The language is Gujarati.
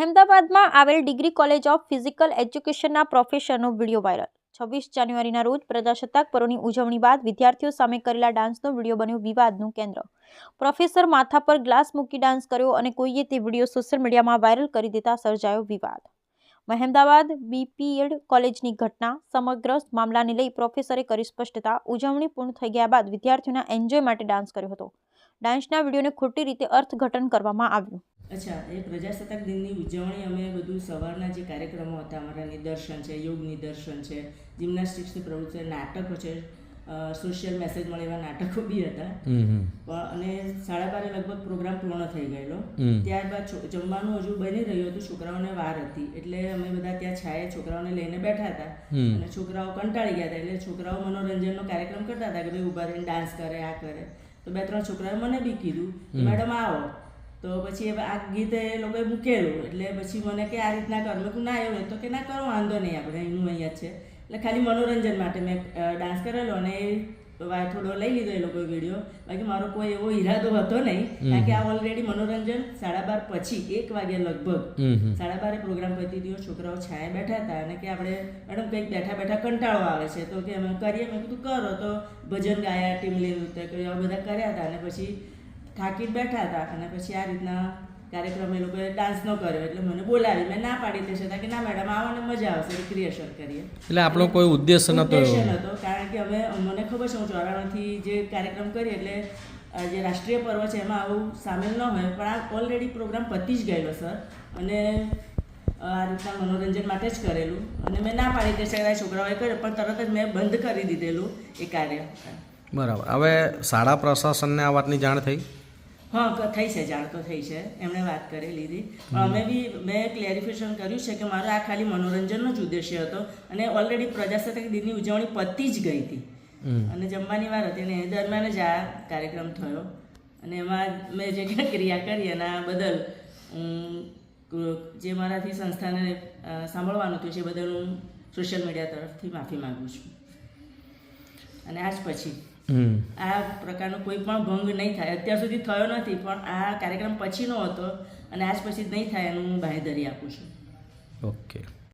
મહેમદાબાદમાં આવેલ ડિગ્રી કોલેજ ઓફ ફિઝિકલ એજ્યુકેશનના પ્રોફેસરનો વીડિયો વાયરલ. છવ્વીસ જાન્યુઆરીના રોજ પ્રજાસત્તાક પર્વની ઉજવણી બાદ વિદ્યાર્થીઓ સામે કરેલા ડાન્સનો વીડિયો બન્યો વિવાદનું કેન્દ્ર. પ્રોફેસર માથા પર ગ્લાસ મૂકી ડાન્સ કર્યો અને કોઈએ તે વીડિયો સોશિયલ મીડિયામાં વાયરલ કરી દેતા સર્જાયો વિવાદ. મહેમદાબાદ બીપીએડ કોલેજની ઘટના સમગ્ર મામલાને લઈ પ્રોફેસરે કરી સ્પષ્ટતા, ઉજવણી પૂર્ણ થઈ ગયા બાદ વિદ્યાર્થીઓના એન્જોય માટે ડાન્સ કર્યો હતો. ડાન્સના વિડીયોને ખોટી રીતે અર્થઘટન કરવામાં આવ્યું. અચ્છા એ પ્રજાસત્તાક દિનની ઉજવણી અમે બધું સવારના જે કાર્યક્રમો હતા અમારા નિદર્શન છે યોગ નિદર્શન છે જિમ્નાસ્ટિક્સની પ્રવૃત્તિ નાટકો છે સોશિયલ મેસેજ મળે એવા નાટકો બી હતા. પણ અને સાડા બારે લગભગ પ્રોગ્રામ પૂર્ણ થઈ ગયેલો. ત્યારબાદ જમવાનું હજુ બની રહ્યું હતું છોકરાઓને વાર હતી એટલે અમે બધા ત્યાં છાયે છોકરાઓને લઈને બેઠા હતા. અને છોકરાઓ કંટાળી ગયા હતા એટલે છોકરાઓ મનોરંજનનો કાર્યક્રમ કરતા હતા કે ભાઈ ઊભા રહીને ડાન્સ કરે આ કરે. તો બે ત્રણ છોકરાએ મને બી કીધું મેડમ આવો. તો પછી હવે આ ગીત એ લોકોએ મૂકેલું. એટલે પછી મને કે આ રીતના કરો. મેં ના એવું તો કે ના કરો વાંધો નહીં આપણે એનું અહીંયા છે. એટલે ખાલી મનોરંજન માટે મેં ડાન્સ કરેલો અને થોડો લઈ લીધો એ લોકોએ વીડિયો બાકી મારો કોઈ એવો ઈરાદો હતો નહીં. કારણ કે આ ઓલરેડી મનોરંજન સાડા બાર પછી એક વાગે લગભગ. સાડા બારે પ્રોગ્રામ પતી ગયો છોકરાઓ છાયા બેઠા હતા અને કે આપણે મેડમ કંઈક બેઠા બેઠા કંટાળો આવે છે. તો કે અમે કરીએ. મેં કીધું કરો. તો ભજન ગાયા ટીમલી નૃત્ય તો બધા કર્યા હતા અને પછી થાકીને બેઠા હતા અને પછી આ રીતના કાર્યક્રમ એ લોકોએ ડાન્સ ન કર્યો. એટલે મને બોલાવી. મેં ના પાડી છતાં કે ના મેડમ આવવાને મજા આવશે. ક્રિએશન કરીએ. એટલે આપણો કોઈ ઉદ્દેશ નતો હતો કારણ કે હવે મને ખબર છે હું ચોરાણથી જે કાર્યક્રમ કરીએ એટલે જે રાષ્ટ્રીય પર્વ છે એમાં આવું સામેલ ન હોય. પણ આ ઓલરેડી પ્રોગ્રામ પતી જ ગયેલો સર અને આ રીતના મનોરંજન માટે જ કરેલું. અને મેં ના પાડી છતાં છોકરાઓએ કર્યું. પણ તરત જ મેં બંધ કરી દીધેલું એ કાર્ય. બરાબર. હવે શાળા પ્રશાસનને આ વાતની જાણ થઈ? હા થઈ છે જાણ તો થઈ છે. એમણે વાત કરી લીધી. પણ અમે બી મેં ક્લેરિફિકેશન કર્યું છે કે મારો આ ખાલી મનોરંજનનો જ ઉદ્દેશ્ય હતો અને ઓલરેડી પ્રજાસત્તાક દિનની ઉજવણી પતી જ ગઈ હતી. અને જમવાની વાર હતી અને એ દરમિયાન જ આ કાર્યક્રમ થયો. અને એમાં મેં જે ક્રિયા કરી એના બદલ હું જે મારાથી સંસ્થાને સાંભળવાનું થયું છે એ બદલ હું સોશિયલ મીડિયા તરફથી માફી માગું છું. અને આજ પછી આ પ્રકારનો કોઈ પણ ભંગ નહીં થાય. અત્યાર સુધી થયો નથી પણ આ કાર્યક્રમ પછીનો હતો અને આજ પછી નહીં થાય એનું હું બાહેધરી આપું છું. ઓકે.